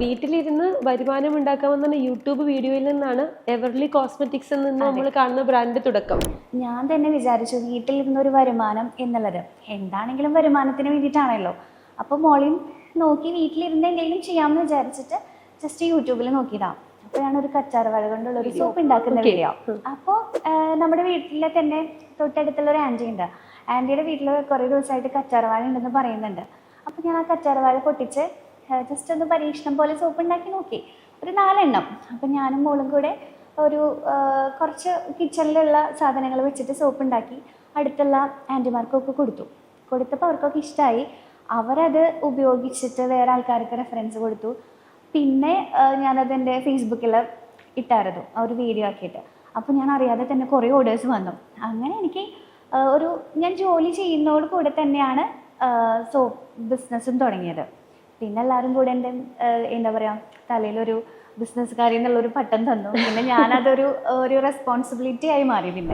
വീട്ടിലിരുന്ന് വരുമാനം ഉണ്ടാക്കാമെന്നാണ് യൂട്യൂബ് വീഡിയോയിൽ നിന്നാണ് എവർലി കോസ്മെറ്റിക്സ് എന്ന് നമ്മൾ കാണുന്ന ബ്രാൻഡ് തുടക്കം. ഞാൻ തന്നെ വിചാരിച്ചു വീട്ടിലിരുന്ന് ഒരു വരുമാനം എന്നുള്ളത്. എന്താണെങ്കിലും വരുമാനത്തിന് വേണ്ടിയിട്ടാണല്ലോ. അപ്പോൾ മോളിയും നോക്കി വീട്ടിലിരുന്ന് എന്തെങ്കിലും ചെയ്യാമെന്ന് വിചാരിച്ചിട്ട് ജസ്റ്റ് യൂട്യൂബിൽ നോക്കിയതാ. അപ്പോഴാണ് ഒരു കച്ചാറവാഴ കൊണ്ടുള്ള ഒരു സോപ്പ് ഉണ്ടാക്കുന്ന വീഡിയോ അപ്പോൾ നമ്മുടെ വീട്ടിലെ തന്നെ തൊട്ടടുത്തുള്ള ഒരു ആന്റി ഉണ്ട്. ആന്റിയുടെ വീട്ടിൽ കുറേ ദിവസമായിട്ട് കച്ചാറവാഴ ഉണ്ടെന്ന് പറയുന്നുണ്ട്. അപ്പോൾ ഞാൻ ആ കച്ചാറവാഴ പൊട്ടിച്ച് ജസ്റ്റ് ഒന്ന് പരീക്ഷണം പോലെ സോപ്പ് ഉണ്ടാക്കി നോക്കി. ഒരു നാലെണ്ണം. അപ്പം ഞാനും മോളും കൂടെ ഒരു കുറച്ച് കിച്ചണിലുള്ള സാധനങ്ങൾ വെച്ചിട്ട് സോപ്പ് ഉണ്ടാക്കി അടുത്തുള്ള ആന്റിമാർക്കൊക്കെ കൊടുത്തു. കൊടുത്തപ്പോൾ അവർക്കൊക്കെ ഇഷ്ടമായി അവരത് ഉപയോഗിച്ചിട്ട് വേറെ ആൾക്കാർക്ക് റെഫറൻസ് കൊടുത്തു. പിന്നെ ഞാനതെന്റെ ഫേസ്ബുക്കിൽ ഇട്ടായിരുന്നു ഒരു വീഡിയോ ആക്കിയിട്ട്. അപ്പോൾ ഞാൻ അറിയാതെ തന്നെ കുറേ ഓർഡേഴ്സ് വന്നു. അങ്ങനെ എനിക്ക് ഒരു ഞാൻ ജോലി ചെയ്യുന്നതോട് കൂടെ തന്നെയാണ് സോപ്പ് ബിസിനസ്സും തുടങ്ങിയത്. പിന്നെ എല്ലാവരും കൂടെ എന്റെ എന്താ പറയുക തലയിലൊരു ബിസിനസ്സുകാരി എന്നുള്ളൊരു പട്ടം തന്നു. പിന്നെ ഞാനതൊരു ഒരു റെസ്പോൺസിബിലിറ്റി ആയി മാറി പിന്നെ.